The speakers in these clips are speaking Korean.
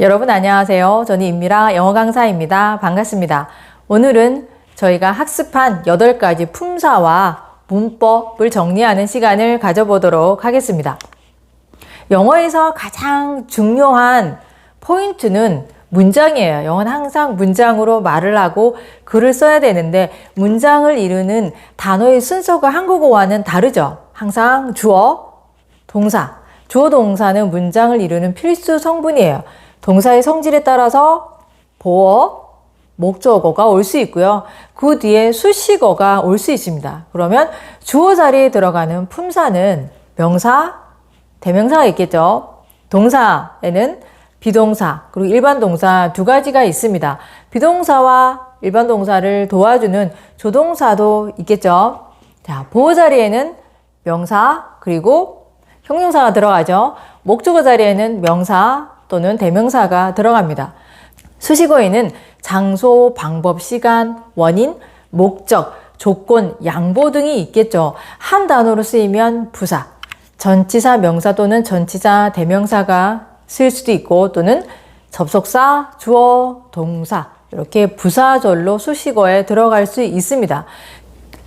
여러분 안녕하세요. 저는 임미라 영어 강사입니다. 반갑습니다. 오늘은 저희가 학습한 8가지 품사와 문법을 정리하는 시간을 가져보도록 하겠습니다. 영어에서 가장 중요한 포인트는 문장이에요. 영어는 항상 문장으로 말을 하고 글을 써야 되는데 문장을 이루는 단어의 순서가 한국어와는 다르죠. 항상 주어, 동사. 주어 동사는 문장을 이루는 필수 성분이에요. 동사의 성질에 따라서 보어, 목적어가 올 수 있고요. 그 뒤에 수식어가 올 수 있습니다. 그러면 주어 자리에 들어가는 품사는 명사, 대명사가 있겠죠. 동사에는 비동사, 그리고 일반 동사 두 가지가 있습니다. 비동사와 일반 동사를 도와주는 조동사도 있겠죠. 자, 보호 자리에는 명사, 그리고 형용사가 들어가죠. 목적어 자리에는 명사 또는 대명사가 들어갑니다. 수식어에는 장소, 방법, 시간, 원인, 목적, 조건, 양보 등이 있겠죠. 한 단어로 쓰이면 부사, 전치사, 명사 또는 전치사, 대명사가 쓸 수도 있고 또는 접속사, 주어, 동사 이렇게 부사절로 수식어에 들어갈 수 있습니다.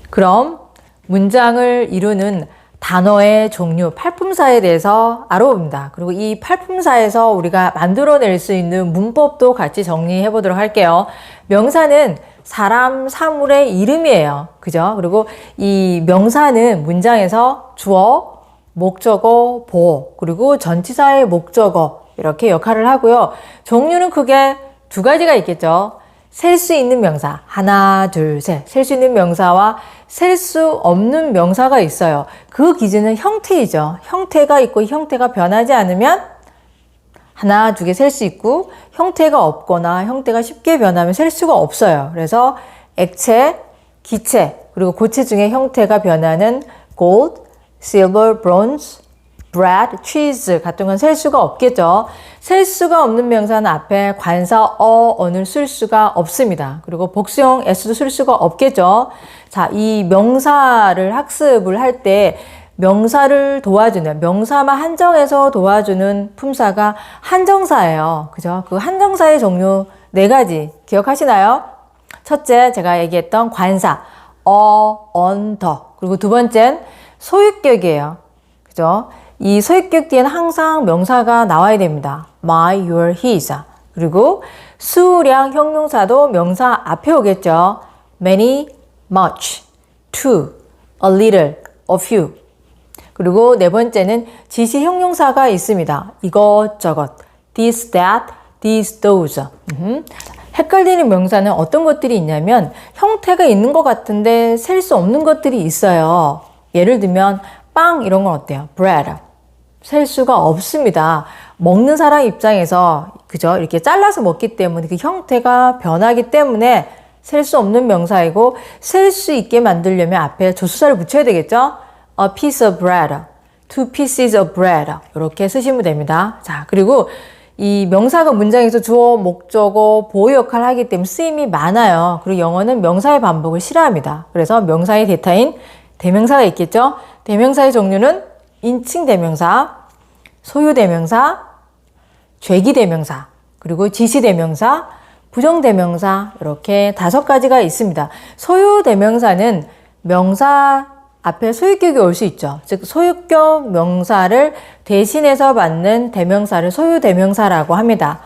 그럼 문장을 이루는 단어의 종류, 팔품사에 대해서 알아봅니다. 그리고 이 팔품사에서 우리가 만들어낼 수 있는 문법도 같이 정리해 보도록 할게요. 명사는 사람, 사물의 이름이에요. 그죠? 그리고 이 명사는 문장에서 주어, 목적어, 보어, 그리고 전치사의 목적어, 이렇게 역할을 하고요. 종류는 크게 두 가지가 있겠죠. 셀 수 있는 명사. 하나, 둘, 셋. 셀 수 있는 명사와 셀 수 없는 명사가 있어요. 그 기준은 형태이죠. 형태가 있고 형태가 변하지 않으면 하나, 두 개 셀 수 있고 형태가 없거나 형태가 쉽게 변하면 셀 수가 없어요. 그래서 액체, 기체, 그리고 고체 중에 형태가 변하는 gold, silver, bronze, bread, cheese 같은 건 셀 수가 없겠죠. 셀 수가 없는 명사는 앞에 관사 어, 어를 쓸 수가 없습니다. 그리고 복수형 s도 쓸 수가 없겠죠. 자, 이 명사를 학습을 할 때 명사를 도와주는 명사만 한정해서 도와주는 품사가 한정사예요. 그죠? 그 한정사의 종류 네 가지 기억하시나요? 첫째 제가 얘기했던 관사 어, on, 더 그리고 두 번째는 소유격이에요. 그죠? 이 소유격 뒤에는 항상 명사가 나와야 됩니다. my, your, his. 그리고 수량 형용사도 명사 앞에 오겠죠. many, much, to, a little, a few. 그리고 네 번째는 지시 형용사가 있습니다. 이것저것. this, that, these, those. 헷갈리는 명사는 어떤 것들이 있냐면 형태가 있는 것 같은데 셀 수 없는 것들이 있어요. 예를 들면 빵 이런 건 어때요? bread. 셀 수가 없습니다. 먹는 사람 입장에서 그죠? 이렇게 잘라서 먹기 때문에 그 형태가 변하기 때문에 셀 수 없는 명사이고 셀 수 있게 만들려면 앞에 조수사를 붙여야 되겠죠? A piece of bread, two pieces of bread 이렇게 쓰시면 됩니다. 자 그리고 이 명사가 문장에서 주어, 목적어, 보호 역할을 하기 때문에 쓰임이 많아요. 그리고 영어는 명사의 반복을 싫어합니다. 그래서 명사의 대타인 대명사가 있겠죠? 대명사의 종류는 인칭 대명사, 소유 대명사, 죄기 대명사, 그리고 지시 대명사, 부정 대명사 이렇게 다섯 가지가 있습니다. 소유 대명사는 명사 앞에 소유격이 올 수 있죠. 즉 소유격 명사를 대신해서 받는 대명사를 소유 대명사라고 합니다.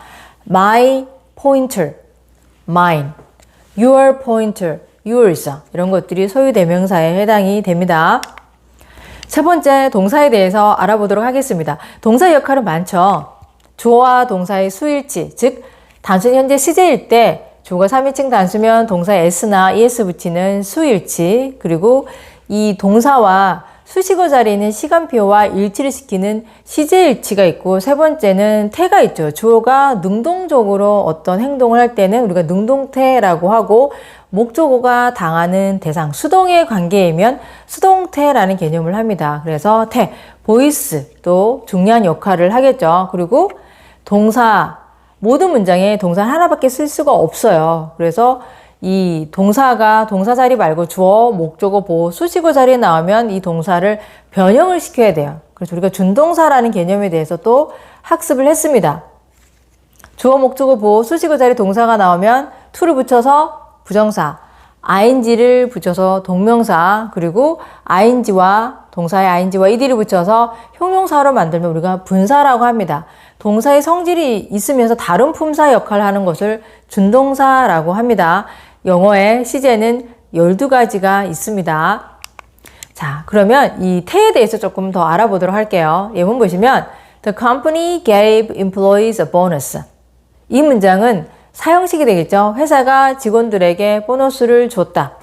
My pointer, mine, your pointer, yours 이런 것들이 소유 대명사에 해당이 됩니다. 세 번째 동사에 대해서 알아보도록 하겠습니다. 동사 역할은 많죠. 주어와 동사의 수일치, 즉 단순 현재 시제일 때 주어가 3인칭 단수면 동사 s나 es 붙이는 수일치, 그리고 이 동사와 수식어 자리에 있는 시간표와 일치를 시키는 시제일치가 있고 세 번째는 태가 있죠. 주어가 능동적으로 어떤 행동을 할 때는 우리가 능동태라고 하고 목적어가 당하는 대상, 수동의 관계이면 수동태라는 개념을 합니다. 그래서 태, 보이스도 중요한 역할을 하겠죠. 그리고 동사, 모든 문장에 동사 하나밖에 쓸 수가 없어요. 그래서 이 동사가 동사 자리 말고 주어, 목적어, 보호, 수식어 자리에 나오면 이 동사를 변형을 시켜야 돼요. 그래서 우리가 준동사라는 개념에 대해서 또 학습을 했습니다. 주어 목적어 보호 수식어 자리 동사가 나오면 to를 붙여서 부정사, ing를 붙여서 동명사, 그리고 ing와 동사의 ing와 ed를 붙여서 형용사로 만들면 우리가 분사라고 합니다. 동사의 성질이 있으면서 다른 품사 역할을 하는 것을 준동사라고 합니다. 영어의 시제는 12가지가 있습니다. 자, 그러면 이 태에 대해서 조금 더 알아보도록 할게요. 예문 보시면 The company gave employees a bonus. 이 문장은 사형식이 되겠죠. 회사가 직원들에게 보너스를 줬다.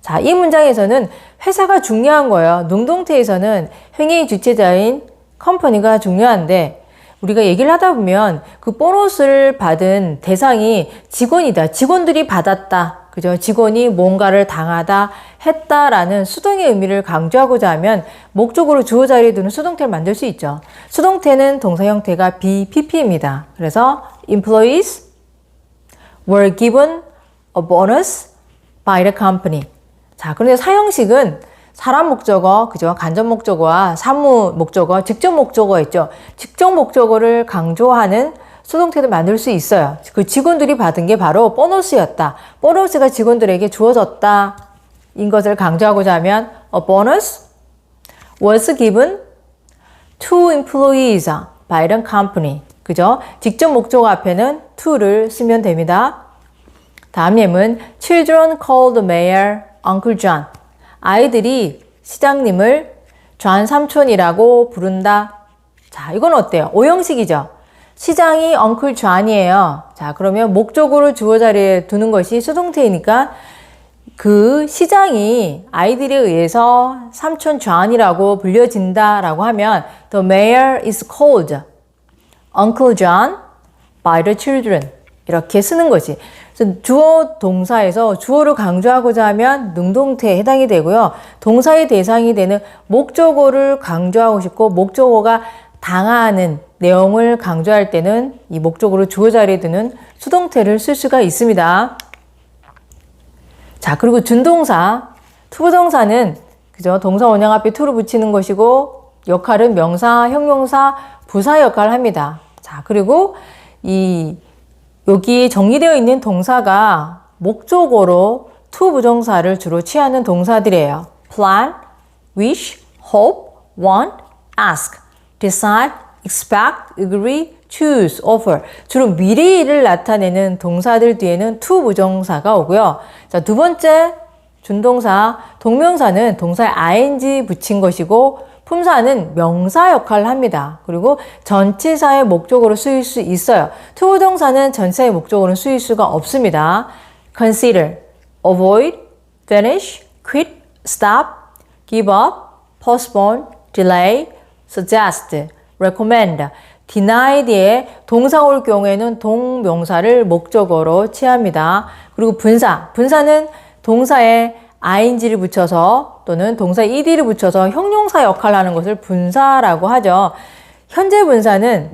자, 이 문장에서는 회사가 중요한 거예요. 능동태에서는 행위 주체자인 컴퍼니가 중요한데 우리가 얘기를 하다 보면 그 보너스를 받은 대상이 직원이다. 직원들이 받았다. 그죠? 직원이 뭔가를 당하다 했다라는 수동의 의미를 강조하고자 하면 목적으로 주어 자리에 두는 수동태를 만들 수 있죠. 수동태는 동사 형태가 BPP입니다. 그래서 employees were given a bonus by the company. 자, 그런데 사형식은 사람 목적어, 그죠? 간접 목적어와 사무 목적어, 직접 목적어 있죠. 직접 목적어를 강조하는 수동태도 만들 수 있어요. 그 직원들이 받은 게 바로 보너스였다. 보너스가 직원들에게 주어졌다. 인 것을 강조하고자 하면 a bonus was given to employees by the company. 그죠? 직접 목적어 앞에는 to를 쓰면 됩니다. 다음 예문 Children called mayor Uncle John. 아이들이 시장님을 존 삼촌이라고 부른다. 자, 이건 어때요? 오형식이죠. 시장이 엉클 존이에요. 자, 그러면 목적으로 주어 자리에 두는 것이 수동태이니까 그 시장이 아이들에 의해서 삼촌 존이라고 불려진다라고 하면 the mayor is called Uncle John by the children 이렇게 쓰는 거지. 주어 동사에서 주어를 강조하고자 하면 능동태에 해당이 되고요. 동사의 대상이 되는 목적어를 강조하고 싶고 목적어가 당하는 내용을 강조할 때는 이 목적으로 주어 자리에 드는 수동태를 쓸 수가 있습니다. 자, 그리고 준동사, 투부정사는 그죠? 동사 원형 앞에 to를 붙이는 것이고 역할은 명사, 형용사, 부사 역할을 합니다. 자, 그리고 이 여기 정리되어 있는 동사가 목적어로 to 부정사를 주로 취하는 동사들이에요. plan, wish, hope, want, ask, decide, expect, agree, choose, offer. 주로 미래일을 나타내는 동사들 뒤에는 to 부정사가 오고요. 자, 두 번째 준동사, 동명사는 동사에 ing 붙인 것이고 품사는 명사 역할을 합니다. 그리고 전치사의 목적으로 쓰일 수 있어요. to 부정사는 전치사의 목적으로 쓰일 수가 없습니다. consider, avoid, finish, quit, stop, give up, postpone, delay, suggest, recommend, 뒤에 동사 올 경우에는 동명사를 목적어로 취합니다. 그리고 분사, 분사는 동사에 ing를 붙여서 또는 동사 ed를 붙여서 형용사 역할을 하는 것을 분사라고 하죠. 현재 분사는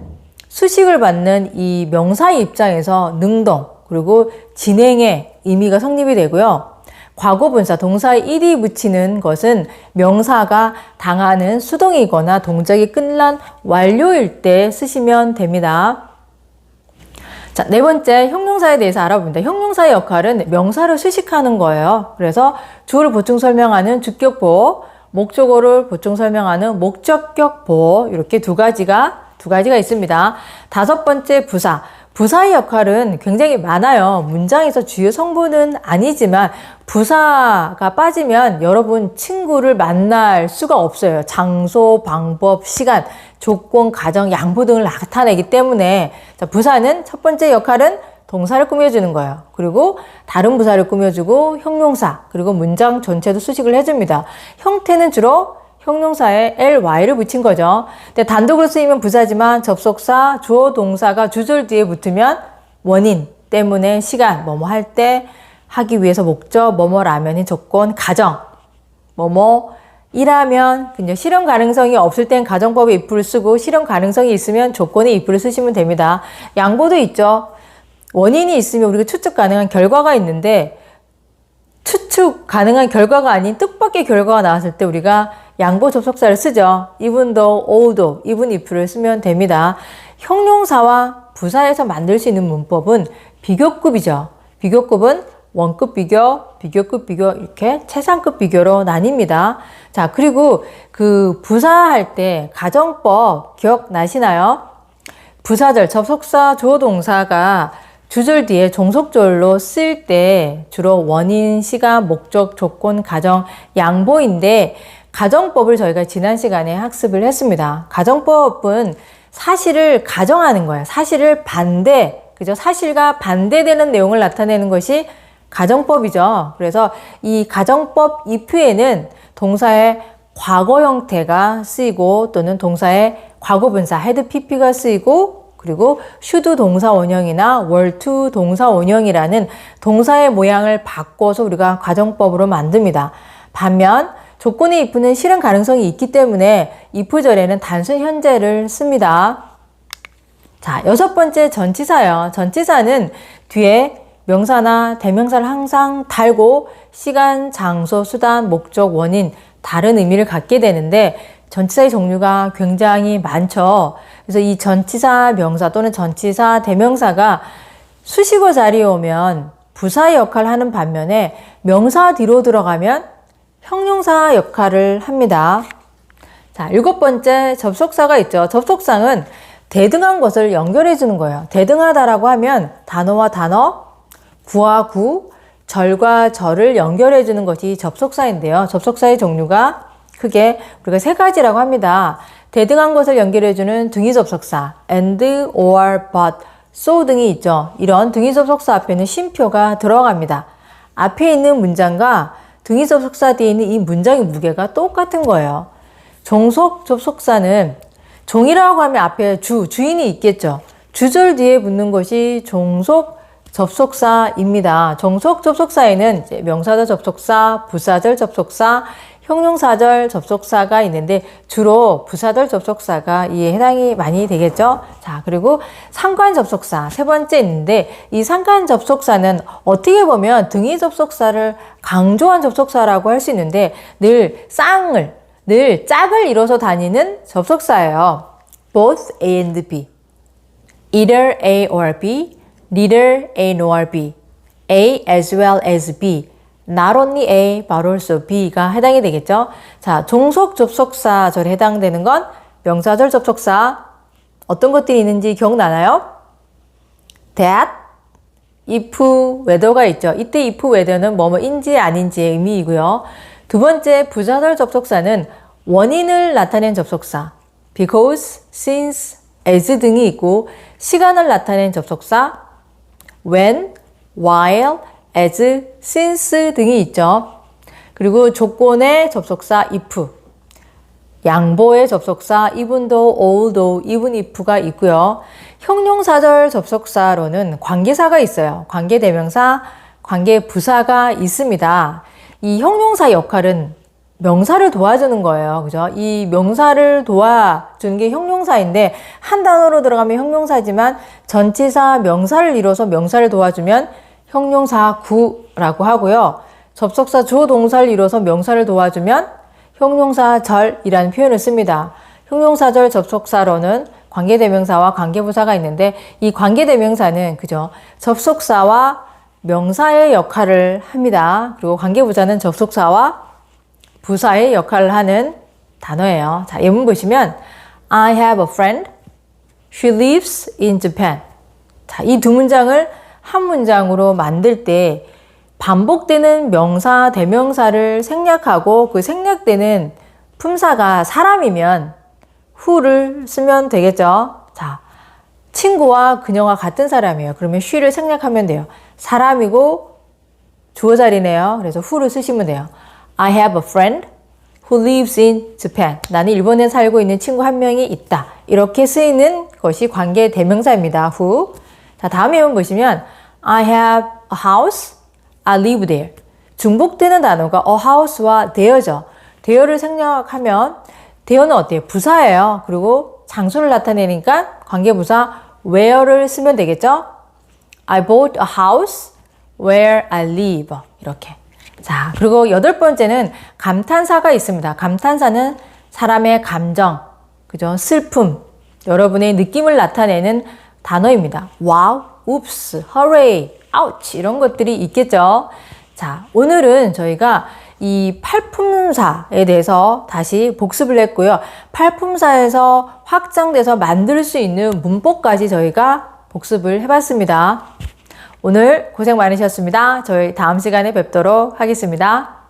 수식을 받는 이 명사의 입장에서 능동 그리고 진행의 의미가 성립이 되고요. 과거 분사 동사에 ed 붙이는 것은 명사가 당하는 수동이거나 동작이 끝난 완료일 때 쓰시면 됩니다. 자, 네 번째 형용사에 대해서 알아봅니다. 형용사의 역할은 명사를 수식하는 거예요. 그래서 주어를 보충 설명하는 주격보, 목적어를 보충 설명하는 목적격 보호 이렇게 두 가지가 두 가지가 있습니다. 다섯 번째 부사. 부사의 역할은 굉장히 많아요. 문장에서 주요 성분은 아니지만 부사가 빠지면 여러분 친구를 만날 수가 없어요. 장소, 방법, 시간, 조건, 가정, 양보 등을 나타내기 때문에 자, 부사는 첫 번째 역할은 동사를 꾸며주는 거예요. 그리고 다른 부사를 꾸며주고 형용사 그리고 문장 전체도 수식을 해줍니다. 형태는 주로 형용사에 ly를 붙인 거죠. 근데 단독으로 쓰이면 부사지만 접속사, 주어 동사가 주절 뒤에 붙으면 원인 때문에 시간, 뭐뭐 할 때 하기 위해서 목적, 뭐뭐라면이 조건, 가정, 뭐뭐 이라면 이제 실현 가능성이 없을 땐 가정법의 if를 쓰고 실현 가능성이 있으면 조건의 if를 쓰시면 됩니다. 양보도 있죠. 원인이 있으면 우리가 추측 가능한 결과가 있는데 추측 가능한 결과가 아닌 뜻밖의 결과가 나왔을 때 우리가 양보 접속사를 쓰죠. though, although, even if를 쓰면 됩니다. 형용사와 부사에서 만들 수 있는 문법은 비교급이죠. 비교급은 원급 비교, 비교급 비교 이렇게 최상급 비교로 나뉩니다. 자, 그리고 그 부사할 때 가정법 기억나시나요? 부사절, 접속사, 주어동사가 주절 뒤에 종속절로 쓸 때 주로 원인, 시간, 목적, 조건, 가정, 양보인데 가정법을 저희가 지난 시간에 학습을 했습니다. 가정법은 사실을 가정하는 거예요. 사실을 반대, 그죠? 사실과 반대되는 내용을 나타내는 것이 가정법이죠. 그래서 이 가정법 if에는 동사의 과거 형태가 쓰이고 또는 동사의 과거분사 헤드 pp가 쓰이고 그리고 should 동사 원형이나 to 동사 원형이라는 동사의 모양을 바꿔서 우리가 가정법으로 만듭니다. 반면 조건의 if는 실현 가능성이 있기 때문에 if절에는 단순 현재를 씁니다. 자, 여섯 번째 전치사요. 전치사는 뒤에 명사나 대명사를 항상 달고 시간, 장소, 수단, 목적, 원인 다른 의미를 갖게 되는데 전치사의 종류가 굉장히 많죠. 그래서 이 전치사 명사 또는 전치사 대명사가 수식어 자리에 오면 부사의 역할을 하는 반면에 명사 뒤로 들어가면 형용사 역할을 합니다. 자, 일곱 번째 접속사가 있죠. 접속상은 대등한 것을 연결해 주는 거예요. 대등하다라고 하면 단어와 단어, 구와 구, 절과 절을 연결해 주는 것이 접속사인데요. 접속사의 종류가 크게 우리가 세 가지라고 합니다. 대등한 것을 연결해 주는 등위 접속사 and, or, but, so 등이 있죠. 이런 등위 접속사 앞에는 쉼표가 들어갑니다. 앞에 있는 문장과 등위 접속사 뒤에 있는 이 문장의 무게가 똑같은 거예요. 종속 접속사는 종이라고 하면 앞에 주, 주인이 있겠죠. 주절 뒤에 붙는 것이 종속 접속사입니다. 종속 접속사에는 명사절 접속사, 부사절 접속사, 형용사절 접속사가 있는데 주로 부사절 접속사가 이에 해당이 많이 되겠죠. 자, 그리고 상관 접속사 세 번째 있는데 이 상관 접속사는 어떻게 보면 등위 접속사를 강조한 접속사라고 할 수 있는데 늘 쌍을 늘 짝을 이뤄서 다니는 접속사예요. both A and B. either A or B, neither A nor B, A as well as B, not only A but also B가 해당이 되겠죠. 자, 종속 접속사 절에 해당되는 건 명사절 접속사 어떤 것들이 있는지 기억나나요? that, if, whether가 있죠. 이때 if, whether는 뭐뭐인지 아닌지의 의미이고요. 두 번째 부사절 접속사는 원인을 나타낸 접속사 because, since, as 등이 있고 시간을 나타낸 접속사 when, while, as, since 등이 있죠. 그리고 조건의 접속사 if, 양보의 접속사 even though, although, even if가 있고요. 형용사절 접속사로는 관계사가 있어요. 관계대명사, 관계부사가 있습니다. 이 형용사 역할은 명사를 도와주는 거예요. 그죠? 이 명사를 도와주는 게 형용사인데, 한 단어로 들어가면 형용사지만, 전치사 명사를 이뤄서 명사를 도와주면 형용사 구라고 하고요. 접속사 주어 동사를 이뤄서 명사를 도와주면 형용사 절이라는 표현을 씁니다. 형용사절 접속사로는 관계대명사와 관계부사가 있는데, 이 관계대명사는, 그죠? 접속사와 명사의 역할을 합니다. 그리고 관계부사는 접속사와 부사의 역할을 하는 단어예요. 자, 예문 보시면 I have a friend. She lives in Japan. 자, 이 두 문장을 한 문장으로 만들 때 반복되는 명사, 대명사를 생략하고 그 생략되는 품사가 사람이면 who를 쓰면 되겠죠. 자, 친구와 그녀가 같은 사람이에요. 그러면 she를 생략하면 돼요. 사람이고 주어 자리네요. 그래서 who를 쓰시면 돼요. I have a friend who lives in Japan. 나는 일본에 살고 있는 친구 한 명이 있다. 이렇게 쓰이는 것이 관계 대명사입니다. who. 자, 다음 예문 보시면 I have a house. I live there. 중복되는 단어가 a house와 there죠. there를 생략하면 there는 어때요? 부사예요. 그리고 장소를 나타내니까 관계부사 where를 쓰면 되겠죠? I bought a house where I live. 이렇게. 자, 그리고 여덟 번째는 감탄사가 있습니다. 감탄사는 사람의 감정, 그죠? 슬픔, 여러분의 느낌을 나타내는 단어입니다. 와우, 웁스, hooray, ouch 이런 것들이 있겠죠. 자, 오늘은 저희가 이 팔품사에 대해서 다시 복습을 했고요. 팔품사에서 확장돼서 만들 수 있는 문법까지 저희가 복습을 해봤습니다. 오늘 고생 많으셨습니다. 저희 다음 시간에 뵙도록 하겠습니다.